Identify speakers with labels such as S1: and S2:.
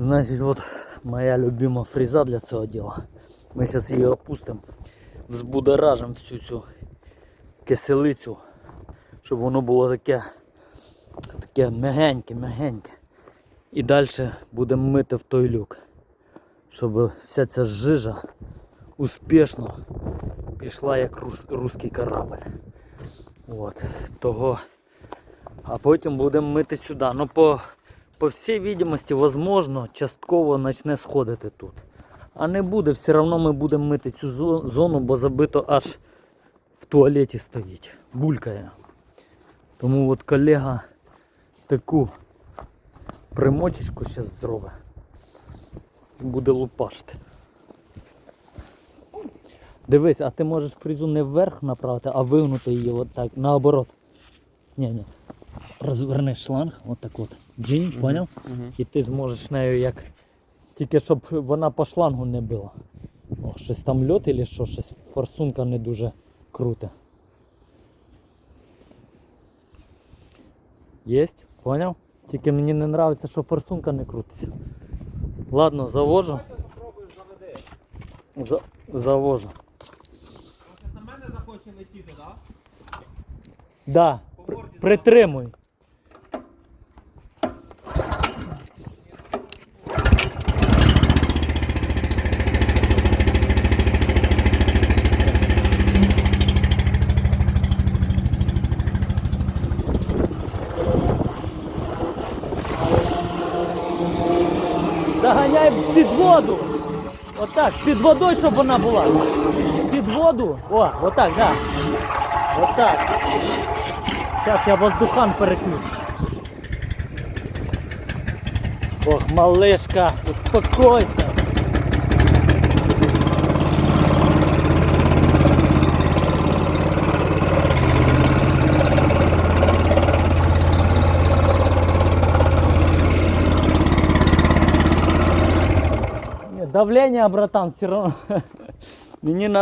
S1: Значить, от моя любима фреза для цього діла. Ми зараз її опустимо, взбудоражимо всю цю киселицю, щоб воно було таке, таке мягеньке, мягеньке. І далі будемо мити в той люк, щоб вся ця жижа успішно пішла як рус, руський корабль. От, того. А потім будемо мити сюди. Ну, по, по всій відомості, возможно, частково почне сходити тут. А не буде, все одно ми будемо мити цю зону, бо забито аж в туалеті стоїть. Булькає. Тому от колега таку примочечку зараз зробить. Буде лупашити. Дивись, а ти можеш фрезу не вверх направити, а вигнути її от так, наоборот. Ні, ні. Розверни шланг, от так от. Джинь, поняв? І ти зможеш нею як. Тільки щоб вона по шлангу не била. О, щось там льот или що, щось форсунка не дуже круте. Єсть, поняв? Тільки мені не подобається, що форсунка не крутиться. Ладно, завожу. За... Завожу.
S2: На мене захоче летіти, так?
S1: Да, при-
S2: морді
S1: притримуй. Заганяй під воду. Отак, під водою, щоб вона була. Під воду. О, отак, да. Отак. Зараз я воздухан переключу. Ох, малышка, успокойся. Давление, братан, все равно. Мені на